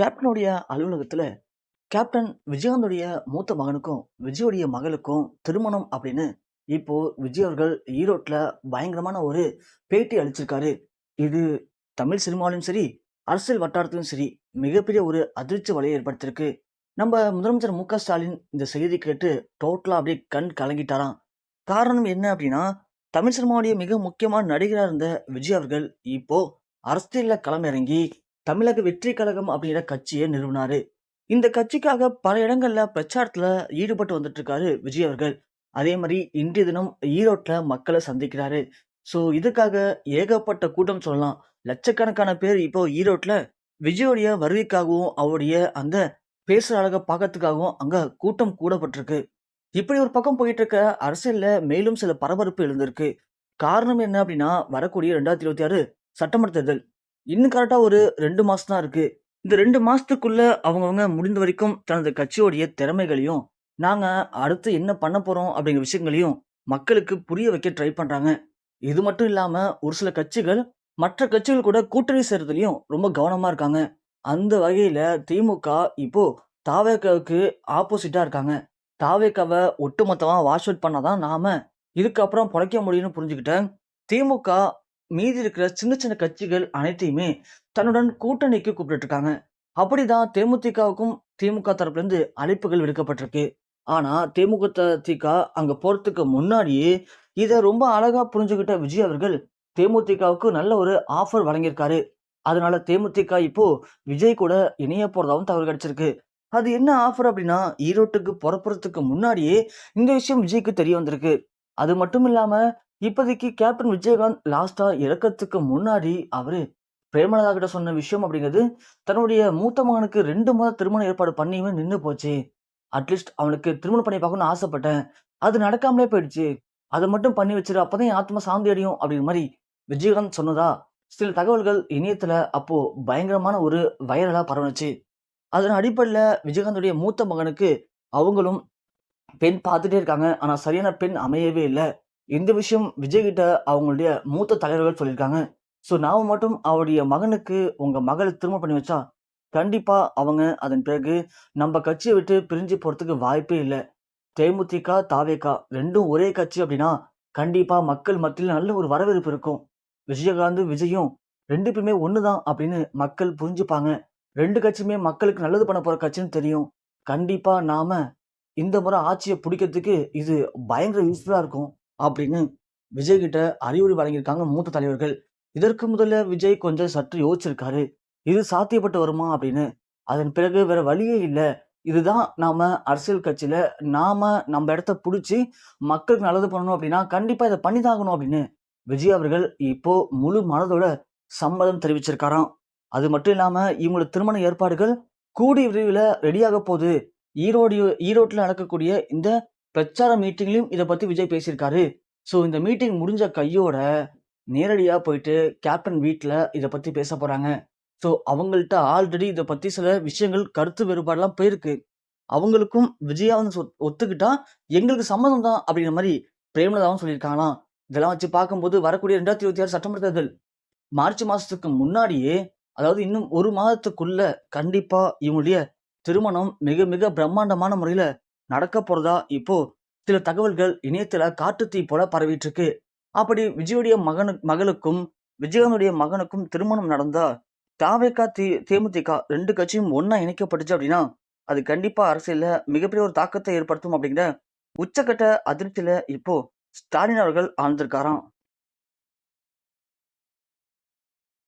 கேப்டனுடைய அலுவலகத்தில் கேப்டன் விஜயகாந்துடைய மூத்த மகனுக்கும், விஜயோடைய மகளுக்கும் திருமணம் அப்படின்னு, இப்போ விஜய் அவர்கள் ஈரோட்டில் பயங்கரமான ஒரு பேட்டி அளிச்சிருக்காரு. இது தமிழ் சினிமாவிலும் சரி, அரசியல் வட்டாரத்திலும் சரி, மிகப்பெரிய ஒரு அதிர்ச்சி வலையை ஏற்படுத்தியிருக்கு. நம்ம முதலமைச்சர் மு. ஸ்டாலின் இந்த செய்தி கேட்டு டோட்டலாக அப்படியே கண் கலங்கிட்டாராம். காரணம் என்ன அப்படின்னா, தமிழ் சினிமாவுடைய மிக முக்கியமான நடிகராக இருந்த விஜய் அவர்கள், இப்போ அரசியலில் களமிறங்கி, தமிழக வெற்றி கழகம் அப்படிங்கிற கட்சியை நிறுவினாரு. இந்த கட்சிக்காக பல இடங்கள்ல பிரச்சாரத்துல ஈடுபட்டு வந்துட்டு இருக்காரு விஜய் அவர்கள். அதே மாதிரி இன்றைய தினம் ஈரோட்டில் மக்களை சந்திக்கிறாரு. ஸோ இதுக்காக ஏகப்பட்ட கூட்டம் சொல்லலாம். லட்சக்கணக்கான பேர் இப்போ ஈரோட்டில் விஜயோடைய வருகைக்காகவும், அவருடைய அந்த பேசுகிற அழகை பார்க்கறதுக்காகவும் அங்கே கூட்டம் கூடப்பட்டிருக்கு. இப்படி ஒரு பக்கம் போயிட்டு இருக்க அரசியலில் மேலும் சில பரபரப்பு எழுந்திருக்கு. காரணம் என்ன அப்படின்னா, வரக்கூடிய 2026 சட்டமன்ற தேர்தல். இன்னும் கரெக்டாக ஒரு ரெண்டு மாதம் தான் இருக்கு. இந்த ரெண்டு மாதத்துக்குள்ளே அவங்கவுங்க முடிந்த வரைக்கும் தனது கட்சியோடைய திறமைகளையும், நாங்கள் அடுத்து என்ன பண்ண போகிறோம் அப்படிங்கிற விஷயங்களையும் மக்களுக்கு புரிய வைக்க ட்ரை பண்ணுறாங்க இது மட்டும் இல்லாமல் ஒரு சில கட்சிகள் மற்ற கட்சிகள் கூட கூட்டணி செய்கிறதுலையும் ரொம்ப கவனமாக இருக்காங்க. அந்த வகையில் திமுக இப்போ தாவேக்காவுக்கு ஆப்போசிட்டாக இருக்காங்க. தாவேக்காவை ஒட்டுமொத்தமாக வாஷ் அவுட் பண்ணால் தான் நாம இதுக்கப்புறம் பிழைக்க முடியும்னு புரிஞ்சுக்கிட்டேன் திமுக மீதி இருக்கிற சின்ன சின்ன கட்சிகள் அனைத்தையுமே தன்னுடன் கூட்டணிக்கு கூப்பிட்டுருக்காங்க அப்படிதான் தேமுதிகவுக்கும் திமுக தரப்புலேருந்து அழைப்புகள் விடுக்கப்பட்டிருக்கு. ஆனால் தேமுக தி.க அங்கே போகிறதுக்கு முன்னாடியே இதை ரொம்ப அழகாக புரிஞ்சுக்கிட்ட விஜய் அவர்கள் தேமுதிகவுக்கு நல்ல ஒரு ஆஃபர் வழங்கியிருக்காரு. அதனால தேமுதிக இப்போ விஜய் கூட இணைய போகிறதாவும் தகவல் கிடைச்சிருக்கு. அது என்ன ஆஃபர் அப்படின்னா, ஈரோட்டுக்கு புறப்படுறதுக்கு முன்னாடியே இந்த விஷயம் விஜய்க்கு தெரிய வந்திருக்கு. அது மட்டும் இல்லாமல் இப்போதைக்கு கேப்டன் விஜயகாந்த் லாஸ்ட்டாக இறக்கத்துக்கு முன்னாடி அவர் பிரேமலதா கிட்ட சொன்ன விஷயம் அப்படிங்கிறது, தன்னுடைய மூத்த மகனுக்கு ரெண்டு முத திருமணம் ஏற்பாடு பண்ணியுமே நின்று போச்சு. அட்லீஸ்ட் அவனுக்கு திருமணம் பண்ணி பார்க்கணும்னு ஆசைப்பட்டேன். அது நடக்காமலே போயிடுச்சு. அதை மட்டும் பண்ணி வச்சிரு அப்போதான் என் ஆத்மா சாந்தி அடையும் அப்படிங்கிற மாதிரி விஜயகாந்த் சொன்னதா, சில தகவல்கள் இணையத்தில் அப்போது பயங்கரமான ஒரு வைரலாக பரவுனுச்சு. அதன் அடிப்படையில் விஜயகாந்துடைய மூத்த மகனுக்கு அவங்களும் பெண் பார்த்துட்டே இருக்காங்க. ஆனால் சரியான பெண் அமையவே இல்லை இந்த விஷயம் விஜய் கிட்ட அவங்களுடைய மூத்த தலைவர்கள் சொல்லியிருக்காங்க. ஸோ நாம் மட்டும் அவருடைய மகனுக்கு உங்கள் மகளை திருமணம் பண்ணி வச்சா, கண்டிப்பாக அவங்க அதன் பிறகு நம்ம கட்சியை விட்டு பிரிஞ்சு போகிறதுக்கு வாய்ப்பே இல்லை தேமுதிக, தாவேக்கா ரெண்டும் ஒரே கட்சி அப்படின்னா, கண்டிப்பாக மக்கள் மத்தியில் நல்ல ஒரு வரவேற்பு இருக்கும். விஜயகாந்த் விஜயும் ரெண்டு பேருமே ஒன்று தான் அப்படின்னு மக்கள் புரிஞ்சுப்பாங்க. ரெண்டு கட்சியுமே மக்களுக்கு நல்லது பண்ண போகிற கட்சின்னு தெரியும். கண்டிப்பாக நாம் இந்த முறை ஆட்சியை பிடிக்கிறதுக்கு இது பயங்கர யூஸ்ஃபுல்லாக இருக்கும் அப்படின்னு விஜய் கிட்ட அறிவுரை வழங்கியிருக்காங்க மூத்த தலைவர்கள். இதற்கு முதல்ல விஜய் கொஞ்சம் சற்று யோசிச்சிருக்காரு. இது சாத்தியப்பட்டு வருமா அப்படின்னு. அதன் பிறகு வேற வழியே இல்லை இதுதான் நாம அரசியல் கட்சியில நாம நம்ம இடத்த பிடிச்சி மக்களுக்கு நல்லது பண்ணணும் அப்படின்னா, கண்டிப்பா இதை பண்ணி தான் ஆகணும் அப்படின்னு விஜய் அவர்கள் இப்போ முழு மனதோட சம்மதம் தெரிவிச்சிருக்காராம். அது மட்டும் இல்லாம இவங்களோட திருமண ஏற்பாடுகள் கூடிய விரைவில் ரெடியாக போகுது. ஈரோடு ஈரோட்டில் நடக்கக்கூடிய இந்த பிரச்சார மீட்டிங்லையும் இதை பற்றி விஜய் பேசியிருக்காரு. ஸோ இந்த மீட்டிங் முடிஞ்ச கையோட நேரடியாக போயிட்டு கேப்டன் வீட்டில் இதை பற்றி பேச போகிறாங்க ஸோ அவங்கள்ட்ட ஆல்ரெடி இதை பற்றி சில விஷயங்கள் கருத்து வேறுபாடெல்லாம் போயிருக்கு. அவங்களுக்கும் விஜயா வந்து ஒத்துக்கிட்டா எங்களுக்கு சம்மதம் தான் அப்படிங்கிற மாதிரி பிரேமலதாவும் சொல்லியிருக்காங்களாம். இதெல்லாம் வச்சு பார்க்கும்போது வரக்கூடிய 2026 சட்டமன்ற தேர்தல் மார்ச் மாதத்துக்கு முன்னாடியே, அதாவது இன்னும் ஒரு மாதத்துக்குள்ள கண்டிப்பாக இவங்களுடைய திருமணம் மிக மிக பிரம்மாண்டமான முறையில் நடக்கப் போறதா இப்போ சில தகவல்கள் இணையத்துல காட்டுத்தீ போல பரவிட்டு இருக்கு. அப்படி விஜயுடைய மகனு மகளுக்கும், விஜயகாந்துடைய மகனுக்கும் திருமணம் நடந்தா, தாவேகா, தி தேமுதிக ரெண்டு கட்சியும் ஒன்றா இணைக்கப்பட்டுச்சு அப்படின்னா, அது கண்டிப்பா அரசியலில் மிகப்பெரிய ஒரு தாக்கத்தை ஏற்படுத்தும் அப்படிங்கிற உச்சக்கட்ட அதிருப்தியில் இப்போ ஸ்டாலின் அவர்கள் ஆழ்ந்திருக்காராம்.